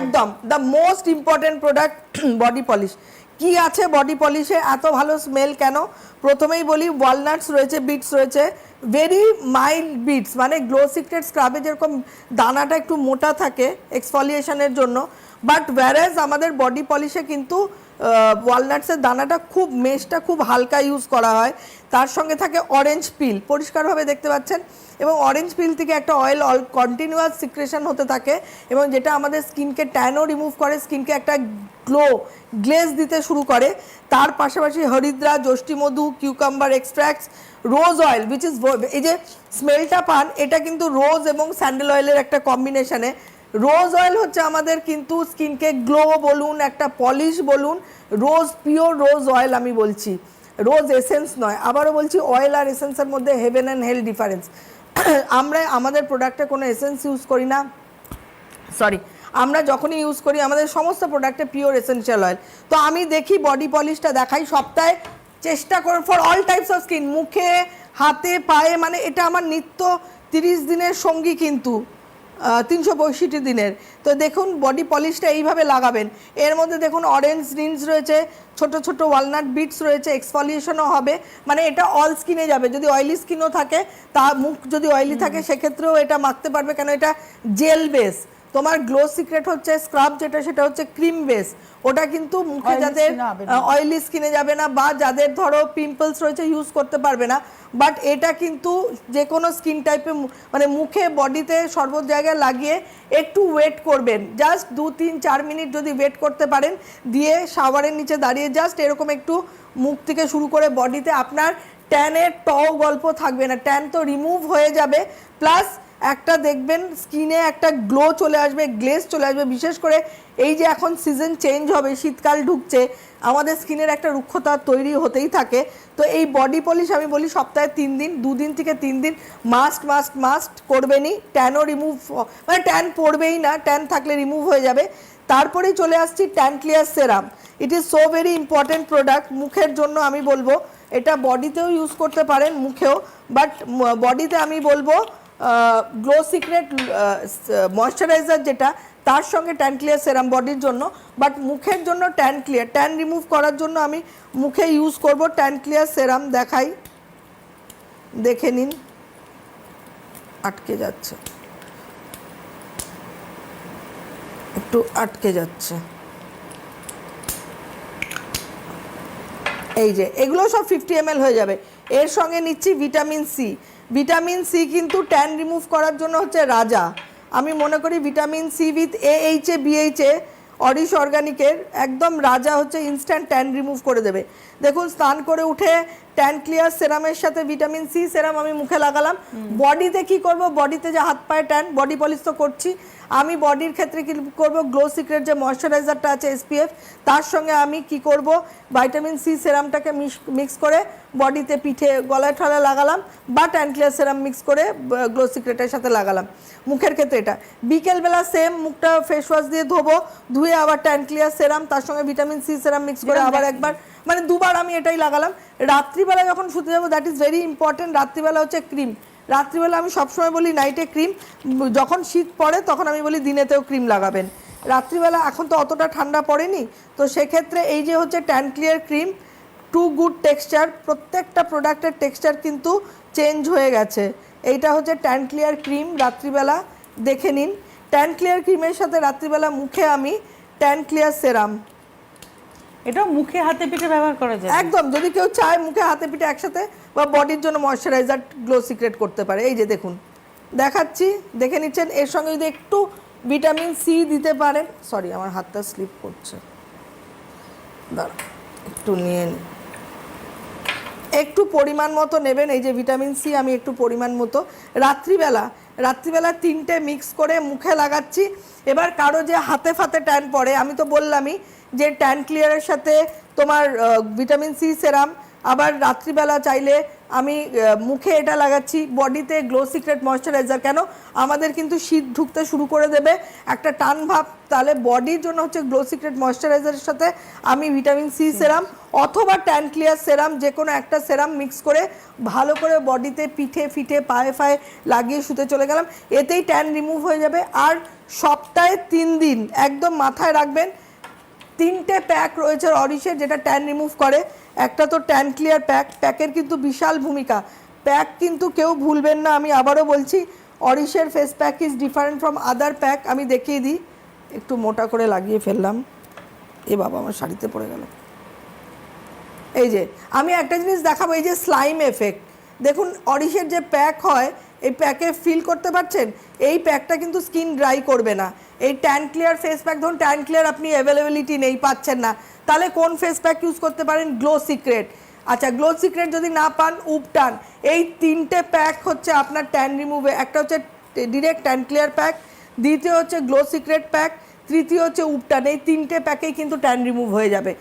একদম the most important product body polish কি আছে বডি পলিশে এত ভালো স্মেল কেন? প্রথমেই বলি ওয়ালনাটস রয়েছে বিটস রয়েছে ভেরি মাইল্ড বিটস মানে গ্লো সিক্রেট স্ক্রাবে যেরকম দানাটা একটু মোটা থাকে এক্সফলিয়েশনের জন্য বাট ওয়ারেজ আমাদের বডি পলিশে কিন্তু ওয়ালনাটসের দানাটা খুব মেশটা খুব হালকা ইউজ করা হয়। তার সঙ্গে থাকে অরেঞ্জ পিল পরিষ্কারভাবে দেখতে পাচ্ছেন। এবং অরেঞ্জ পিল থেকে একটা অয়েল অল কন্টিনিউয়াস সিক্রেশন হতে থাকে এবং যেটা আমাদের স্কিনকে ট্যানও রিমুভ করে, স্কিনকে একটা গ্লো গ্লেজ দিতে শুরু করে। তার পাশাপাশি হরিদ্রা যষ্টিমধু cucumber extracts rose oil which is এই যে স্মেলটা পান, এটা কিন্তু রোজ এবং স্যান্ডেল অয়েলের একটা কম্বিনেশনে রোজ অয়েল হচ্ছে আমাদের কিন্তু স্কিনকে গ্লো বলুন, একটা পলিশ বলুন রোজ পিওর রোজ অয়েল আমি বলছি। রোজ এসেন্স নয়, আবারও বলছি অয়েল আর এসেন্সের মধ্যে হেভেন অ্যান্ড হেল ডিফারেন্স আমরা আমাদের প্রোডাক্টে কোনো এসেন্স ইউজ করি না। সরি আমরা যখনই ইউজ করি, আমাদের সমস্ত প্রোডাক্টে পিওর এসেনশিয়াল অয়েল তো আমি দেখি বডি পলিশটা দেখাই সপ্তাহে, চেষ্টা করুন for all types of skin মুখে, হাতে, পায়ে মানে এটা আমার নিত্য তিরিশ দিনের সঙ্গী কিন্তু। তিনশো পঁয়ষট্টি দিনের। তো দেখুন বডি পলিশটা এইভাবে লাগাবেন। এর মধ্যে দেখুন অরেঞ্জ রিন্স রয়েছে ছোট ছোট ওয়ালনাট বিটস রয়েছে এক্সফলিয়েশনও হবে। মানে এটা অল স্কিনে যাবে। যদি অয়েলি স্কিনও থাকে তা মুখ যদি অয়েলি থাকে সেক্ষেত্রেও এটা মাখতে পারবে। কেন এটা জেল বেস তোমার গ্লো সিক্রেট হচ্ছে স্ক্রাব যেটা সেটা হচ্ছে ক্রিম বেস ওটা কিন্তু মুখে যাদের। অয়েলি স্কিনে যাবে না বা যাদের ধরো পিম্পলস রয়েছে ইউজ করতে পারবে না। বাট এটা কিন্তু যে কোনো স্কিন টাইপে মানে মুখে বডিতে সর্ব জায়গায় লাগিয়ে একটু ওয়েট করবেন। জাস্ট দু তিন চার মিনিট যদি ওয়েট করতে পারেন দিয়ে শাওয়ারের নিচে দাঁড়িয়ে জাস্ট এরকম একটু মুখ থেকে শুরু করে বডিতে আপনার ট্যানের ট গল্প থাকবে না। ট্যান তো রিমুভ হয়ে যাবে। প্লাস একটা দেখবেন স্কিনে একটা গ্লো চলে আসবে গ্লেজ চলে আসবে। বিশেষ করে এই যে এখন সিজন চেঞ্জ হবে, শীতকাল ঢুকছে, আমাদের স্কিনের একটা রুক্ষতা তৈরি হতেই থাকে। তো এই বডি পলিশ আমি বলি সপ্তাহে তিন দিন, দুদিন থেকে তিন দিন মাস্ট মাস্ট মাস্ট করবেনই। ট্যানও রিমুভ মানে ট্যান পড়বেই না ট্যান থাকলে রিমুভ হয়ে যাবে। তারপরেই চলে আসছি tan clear serum it is so very important product মুখের জন্য আমি বলব, এটা বডিতেও ইউজ করতে পারেন, মুখেও। বাট বডিতে আমি বলব গ্লো সিক্রেট ময়শ্চারাইজার যেটা, তার সঙ্গে ট্যান ক্লিয়ার সেরাম বডির জন্য বাট মুখের জন্য ট্যান ক্লিয়ার ট্যান রিমুভ করার জন্য আমি মুখে ইউজ করব ট্যান ক্লিয়ার সেরাম দেখাই। দেখে নিন। আটকে যাচ্ছে। একটু আটকে যাচ্ছে। এই যে, এগুলো সব ফিফটি এম হয়ে যাবে। এর সঙ্গে নিচ্ছি ভিটামিন সি ভিটামিন সি কিন্তু ট্যান রিমুভ করার জন্য হচ্ছে রাজা। আমি মনে করি vitamin C with A H A BH Aurish অর্গানিকের একদম রাজা হচ্ছে ইনস্ট্যান্ট ট্যান রিমুভ করে দেবে। দেখুন, স্নান করে উঠে ট্যান ক্লিয়ার সেরামের সাথে ভিটামিন সি সেরাম আমি মুখে লাগালাম। বডিতে কি করব? বডিতে যে হাত পায়ে ট্যান বডি পলিশ তো করছি। আমি বডির ক্ষেত্রে কি করব? গ্লো সিক্রেট যে ময়শ্চারাইজারটা আছে এসপিএফ তার সঙ্গে আমি কি করব? ভাইটামিন সি সেরামটাকে মিক্স করে বডিতে পিঠে গলায় ঠলায় লাগালাম বা ট্যানক্লিয়ার সেরাম মিক্স করে গ্লো সিক্রেটের সাথে লাগালাম। মুখের ক্ষেত্রে এটা। বিকেলবেলা সেম মুখটা ফেস ওয়াশ দিয়ে ধোবো ধুয়ে আবার ট্যানক্লিয়ার সেরাম তার সঙ্গে ভিটামিন সি সেরাম মিক্স করে আবার একবার মানে দুবার আমি এটাই লাগালাম। রাত্রিবেলা যখন শুতে যাব দ্যাট ইজ ভেরি ইম্পর্টেন্ট রাত্রিবেলা হচ্ছে ক্রিম রাত্রিবেলা আমি সবসময় বলি নাইটে ক্রিম যখন শীত পড়ে, তখন আমি বলি দিনেতেও ক্রিম লাগাবেন। রাত্রিবেলা এখন তো অতটা ঠান্ডা পড়েনি, তো সেক্ষেত্রে এই যে হচ্ছে tan clear cream too good texture প্রত্যেকটা প্রোডাক্টের টেক্সচার কিন্তু চেঞ্জ হয়ে গেছে। এইটা হচ্ছে ট্যান ক্লিয়ার ক্রিম রাত্রিবেলা দেখে নিন। ট্যান ক্লিয়ার ক্রিমের সাথে রাত্রিবেলা মুখে আমি ট্যান ক্লিয়ার সেরাম এটাও মুখে হাতে পিঠে ব্যবহার করা যায়। একদম, যদি কেউ চায় মুখে হাতে পিঠে একসাথে বা বডির জন্য ময়শ্চারাইজার গ্লো সিক্রেট করতে পারে। এই যে দেখুন, দেখাচ্ছি, দেখে নিচ্ছেন, এর সঙ্গে যদি একটু ভিটামিন সি দিতে পারেন সরি আমার হাতটা স্লিপ করছে। একটু নিয়ে নিই। একটু পরিমাণ মতো নেবেন, এই যে ভিটামিন সি আমি একটু পরিমাণ মতো। রাত্রিবেলা রাত্রিবেলা তিনটে মিক্স করে মুখে লাগাচ্ছি। এবার কারও যে হাতে ফাতে ট্যান পড়ে, আমি তো বললামই যে ট্যান ক্লিয়ারের সাথে তোমার ভিটামিন সি সেরাম আবার রাত্রিবেলা চাইলে আমি মুখে এটা লাগাচ্ছি বডিতে গ্লো সিক্রেট ময়শ্চারাইজার কেন? আমাদের কিন্তু শীত ঢুকতে শুরু করে দেবে। একটা টান ভাব তাহলে বডির জন্য হচ্ছে গ্লো সিক্রেট ময়শ্চারাইজারের সাথে আমি ভিটামিন সি সেরাম অথবা ট্যান ক্লিয়ার সেরাম যে কোনো একটা সেরাম মিক্স করে ভালো করে বডিতে পিঠে ফিঠে পায়ে ফায়ে লাগিয়ে শুতে চলে গেলাম। এতেই ট্যান রিমুভ হয়ে যাবে। আর সপ্তাহে তিন দিন একদম মাথায় রাখবেন তিনটে প্যাক রয়েছে অরিশের যেটা ট্যান রিমুভ করে। একটা তো ট্যান ক্লিয়ার প্যাক প্যাকের কিন্তু বিশাল ভূমিকা। প্যাক কিন্তু কেউ ভুলবেন না, আমি আবারও বলছি অরিশের face pack is different from other pack আমি দেখিয়ে দিই। একটু মোটা করে লাগিয়ে ফেললাম। এ বাবা, আমার শাড়িতে পড়ে গেল। এই যে, আমি একটা জিনিস দেখাবো, এই যে স্লাইম এফেক্ট দেখুন অরিশের যে প্যাক হয় এই প্যাকে ফিল করতে পারছেন? এই প্যাকটা কিন্তু স্কিন ড্রাই করবে না। এই ট্যান ক্লিয়ার ফেস প্যাক ধরুন ট্যান ক্লিয়ার আপনি অ্যাভেলেবিলিটি নেই, পাচ্ছেন না। তাহলে কোন ফেস প্যাক ইউজ করতে পারেন? গ্লো সিক্রেট আচ্ছা গ্লো সিক্রেট যদি না পান উপটান এই তিনটে প্যাক হচ্ছে আপনার ট্যান রিমুভে একটা হচ্ছে ডিরেক্ট ট্যান ক্লিয়ার প্যাক দ্বিতীয় হচ্ছে গ্লো সিক্রেট প্যাক তৃতীয় হচ্ছে উপটান, এই তিনটে প্যাকেই কিন্তু ট্যান রিমুভ হয়ে যাবে।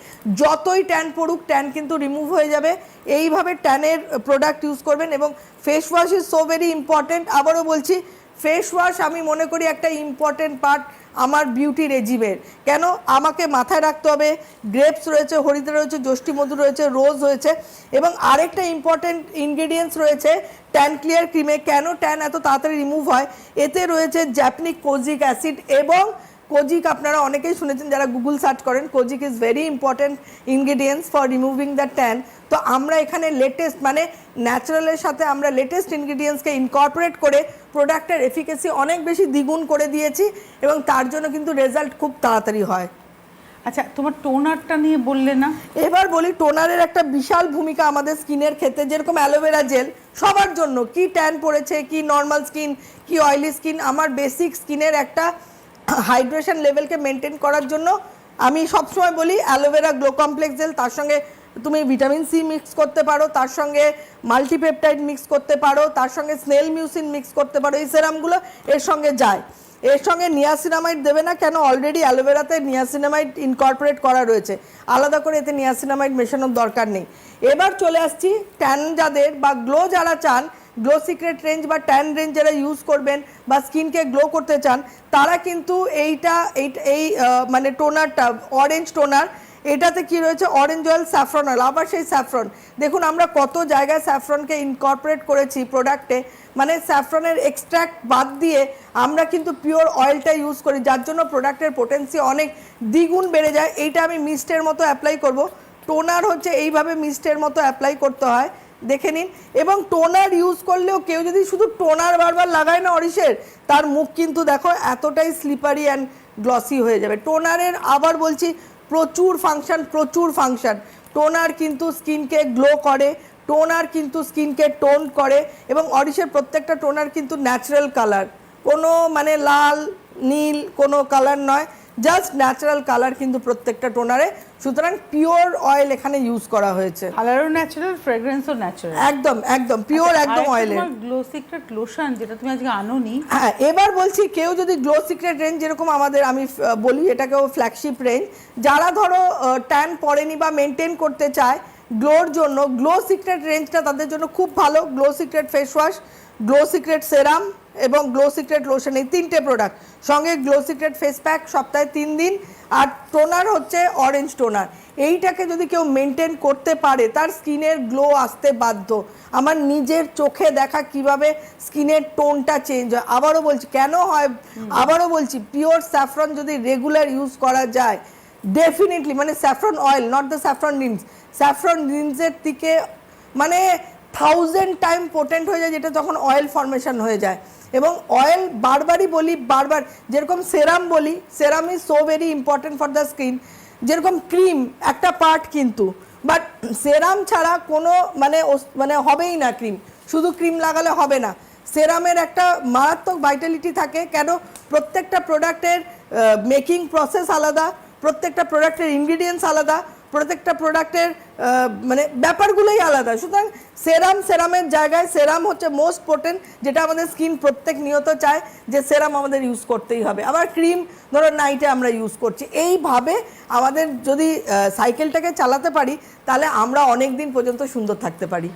যতই ট্যান পড়ুক ট্যান কিন্তু রিমুভ হয়ে যাবে। এইভাবে ট্যানের প্রোডাক্ট ইউজ করবেন এবং face wash is so very important আবারও বলছি ফেস ওয়াশ আমি মনে করি একটা ইম্পর্ট্যান্ট পার্ট আমার বিউটি রেজিমের কেন? আমাকে মাথায় রাখতে হবে গ্রেপস রয়েছে হরিদ্রা রয়েছে মধু রয়েছে রোজ রয়েছে এবং আরেকটা ইম্পর্ট্যান্ট ইনগ্রেডিয়েন্টস রয়েছে ট্যান ক্লিয়ার ক্রিমে কেন ট্যান এত তাড়াতাড়ি রিমুভ হয়? এতে রয়েছে জ্যাপনিক কোজিক অ্যাসিড এবং কোজিক আপনারা অনেকেই শুনেছেন যারা গুগল সার্চ করেন kojic is very important ingredients for removing the tan তো আমরা এখানে লেটেস্ট মানে ন্যাচারালের সাথে আমরা লেটেস্ট ইনগ্রিডিয়েন্টসকে ইনকর্পোরেট করে প্রোডাক্টের এফিকেসি অনেক বেশি দ্বিগুণ করে দিয়েছি এবং তার জন্য কিন্তু রেজাল্ট খুব তাড়াতাড়ি হয়। আচ্ছা তোমার টোনারটা নিয়ে বললে না? এবার বলি টোনারের একটা বিশাল ভূমিকা আমাদের স্কিনের ক্ষেত্রে যেরকম অ্যালোভেরা জেল সবার জন্য কি ট্যান পড়েছে কি নর্মাল স্কিন কি অয়েলি স্কিন আমার বেসিক স্কিনের একটা হাইড্রেশন লেভেলকে মেনটেন করার জন্য আমি সবসময় বলি অ্যালোভেরা গ্লো কমপ্লেক্স জেল, তার সঙ্গে তুমি ভিটামিন সি মিক্স করতে পারো, তার সঙ্গে মাল্টিপেপটাইড মিক্স করতে পারো, তার সঙ্গে স্নেল মিউসিন মিক্স করতে পারো, এই সেরামগুলো এর সঙ্গে যায়। এর সঙ্গে নিয়াসিনামাইড দেবে না, কেন অলরেডি অ্যালোভেরাতে নিয়াসিনামাইড ইনকর্পোরেট করা রয়েছে। আলাদা করে এতে নিয়াসিনামাইড মেশানোর দরকার নেই। এবার চলে আসছি ট্যান যাদের বা গ্লো যারা চান গ্লো সিক্রেট রেঞ্জ বা ট্যান রেঞ্জ যারা ইউজ করবেন বা স্কিনকে গ্লো করতে চান, তারা কিন্তু এইটা, এই- মানে টোনারটা অরেঞ্জ টোনার এটাতে কি রয়েছে? অরেঞ্জ অয়েল স্যাফরন অয়েল আবার সেই স্যাফরন দেখুন, আমরা কত জায়গায় স্যাফরনকে ইনকর্পোরেট করেছি প্রোডাক্টে মানে স্যাফরনের এক্সট্র্যাক্ট বাদ দিয়ে আমরা কিন্তু পিওর অয়েলটা ইউজ করি, যার জন্য প্রোডাক্টের পোটেন্সি অনেক দ্বিগুণ বেড়ে যায়। এইটা আমি মিস্টের মতো অ্যাপ্লাই করব। টোনার হচ্ছে এইভাবে মিস্টের মতো অ্যাপ্লাই করতে হয়। দেখে নিন। এবং টোনার ইউজ করলেও কেউ যদি শুধু টোনার বারবার লাগায় না অরিশের, তার মুখ কিন্তু দেখো এতটাই স্লিপারি অ্যান্ড গ্লসি হয়ে যাবে। টোনারের আবার বলছি, প্রচুর ফাংশন প্রচুর ফাংশন টোনার কিন্তু স্কিনকে গ্লো করে, টোনার কিন্তু স্কিনকে টোন করে এবং অরিশের প্রত্যেকটা টোনার কিন্তু ন্যাচারাল কালার কোনো মানে লাল, নীল কোনো কালার নয় জাস্ট ন্যাচারাল কালার কিন্তু প্রত্যেকটা টোনারে সুতরাং পিওর অয়েল এখানে ইউজ করা হয়েছে। কালারও ন্যাচারাল ফ্রেগ্রেন্সও ন্যাচারাল একদম একদম পিওর একদম অয়েলের গ্লো সিক্রেট লোশন যেটা তুমি আজকে আনোনি। হ্যাঁ এবার বলছি কেউ যদি গ্লো সিক্রেট রেঞ্জ যেরকম আমাদের আমি বলি এটাকেও ফ্ল্যাগশিপ রেঞ্জ যারা ধরো ট্যান পড়েনি বা মেনটেন করতে চায় গ্লোর জন্য গ্লো সিক্রেট রেঞ্জটা তাদের জন্য খুব ভালো। Glow secret face wash glow secret serum এবং গ্লো সিক্রেট লোশন এই তিনটে প্রোডাক্ট সঙ্গে গ্লো সিক্রেট ফেস প্যাক সপ্তাহে তিন দিন। আর টোনার হচ্ছে অরেঞ্জ টোনার এইটাকে যদি কেউ মেনটেন করতে পারে, তার স্কিনের গ্লো আসতে বাধ্য। আমার নিজের চোখে দেখা কীভাবে স্কিনের টোনটা চেঞ্জ হয়। আবারও বলছি, কেন হয়? আবারও বলছি পিওর স্যাফরন যদি রেগুলার ইউজ করা যায় ডেফিনেটলি মানে saffron oil not the saffron rinse saffron রিন্সের থেকে মানে থাউজেন্ড টাইম পোটেন্ট হয়ে যায়, যেটা তখন অয়েল ফর্মেশন হয়ে যায়। এবং অয়েল বারবারই বলি, বারবার, যেরকম সেরাম বলি serum is so very important for the skin যেরকম ক্রিম একটা পার্ট কিন্তু বাট সেরাম ছাড়া কোনো মানে মানে হবেই না ক্রিম শুধু ক্রিম লাগালে হবে না সেরামের একটা মারাত্মক ভাইটালিটি থাকে, কেন? প্রত্যেকটা প্রোডাক্টের মেকিং প্রসেস আলাদা, প্রত্যেকটা প্রোডাক্টের ইনগ্রিডিয়েন্টস আলাদা প্রত্যেকটা প্রোডাক্টের মানে ব্যাপারগুলোই আলাদা। সুতরাং সেরাম সেরামের জায়গায় সেরাম হচ্ছে মোস্ট পোটেন্ট যেটা আমাদের স্কিন প্রত্যেক নিয়ত চায় যে সেরাম আমাদের ইউজ করতেই হবে। আবার ক্রিম ধরো নাইটে আমরা ইউজ করছি। এইভাবে আমাদের যদি সাইকেলটাকে চালাতে পারি, তাহলে আমরা অনেক দিন পর্যন্ত সুন্দর থাকতে পারি।